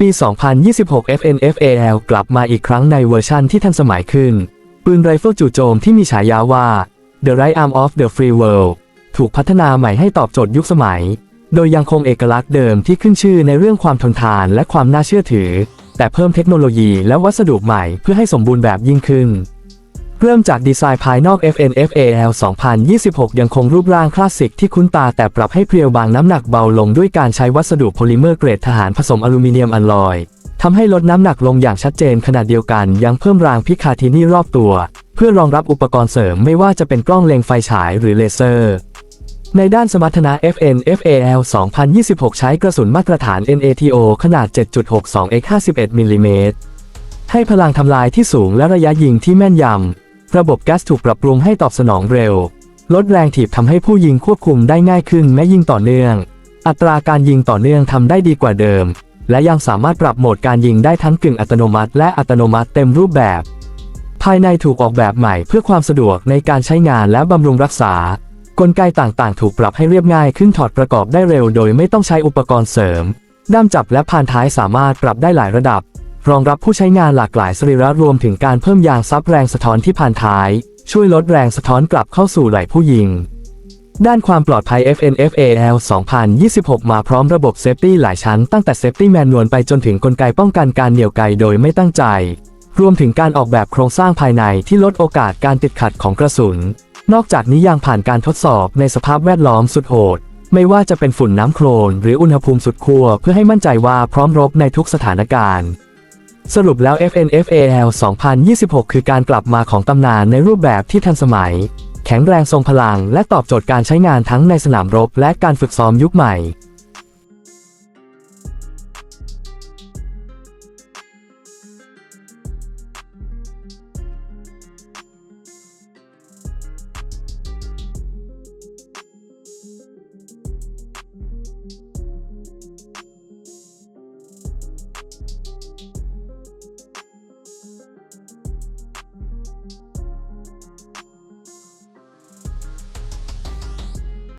ปี 2026 FNFAL กลับมาอีกครั้งในเวอร์ชั่นที่ทันสมัยขึ้น ปืนไรเฟิลจู่โจมที่มีฉายาว่า The Right Arm of the Free World ถูกพัฒนาใหม่ให้ตอบโจทย์ยุคสมัย โดยยังคงเอกลักษณ์เดิมที่ขึ้นชื่อในเรื่องความทนทานและความน่าเชื่อถือ แต่เพิ่มเทคโนโลยีและวัสดุใหม่เพื่อให้สมบูรณ์แบบยิ่งขึ้น เริ่มจากดีไซน์ภายนอก FNFAL 2026 ยังคงรูปร่างคลาสสิกที่คุ้นตาแต่ปรับให้เพรียวบางน้ำหนักเบาลงด้วยการใช้วัสดุโพลิเมอร์เกรดทหารผสมอลูมิเนียมอลลอยทำให้ลดน้ำหนักลงอย่างชัดเจนขณะเดียวกัน ยังเพิ่มรางพิคาทินี่รอบตัว เพื่อรองรับอุปกรณ์เสริมไม่ว่าจะเป็นกล้องเล็งไฟฉายหรือเลเซอร์ ในด้านสมรรถนะ FNFAL 2026 ใช้กระสุนมาตรฐาน NATO ขนาด 7.62 x 51มิลลิเมตรให้พลังทำลายที่สูงและระยะยิงที่แม่นยำ ระบบแก๊สถูกปรับปรุงให้ตอบสนองเร็ว ลดแรงถีบทำให้ผู้ยิงควบคุมได้ง่ายขึ้นแม้ยิงต่อเนื่อง อัตราการยิงต่อเนื่องทำได้ดีกว่าเดิม และยังสามารถปรับโหมดการยิงได้ทั้งกึ่งอัตโนมัติ และอัตโนมัติเต็มรูปแบบ ภายในถูกออกแบบใหม่เพื่อความสะดวกในการใช้งานและบำรุงรักษา กลไกต่างๆ ถูกปรับให้เรียบง่ายขึ้นถอดประกอบได้เร็ว โดยไม่ต้องใช้อุปกรณ์เสริมด้ามจับและพานท้ายสามารถปรับได้หลายระดับ รองรับผู้ใช้งานหลากหลายสรีระรวมถึงการเพิ่มยางซับแรงสะท้อนที่พานท้าย ช่วยลดแรงสะท้อนกลับเข้าสู่ไหล่ผู้ยิง ด้านความปลอดภัย FNFAL 2026 มาพร้อมระบบเซฟตี้หลายชั้นตั้งแต่เซฟตี้แมนนวลไปจนถึงกลไกป้องกันการเหนี่ยวไกโดยไม่ตั้งใจ รวมถึงการออกแบบโครงสร้างภายในที่ลดโอกาสการติดขัดของกระสุน นอกจากนี้ยังผ่านการทดสอบในสภาพแวดล้อมสุดโหดไม่ว่าจะเป็นฝุ่นน้ำโคลนหรืออุณหภูมิสุดขั้วเพื่อให้มั่นใจว่าพร้อมรบในทุกสถานการณ์ สรุปแล้ว FNFAL 2026 คือการกลับมาของตำนานในรูปแบบที่ทันสมัย แข็งแรงทรงพลัง และตอบโจทย์การใช้งานทั้งในสนามรบและการฝึกซ้อมยุคใหม่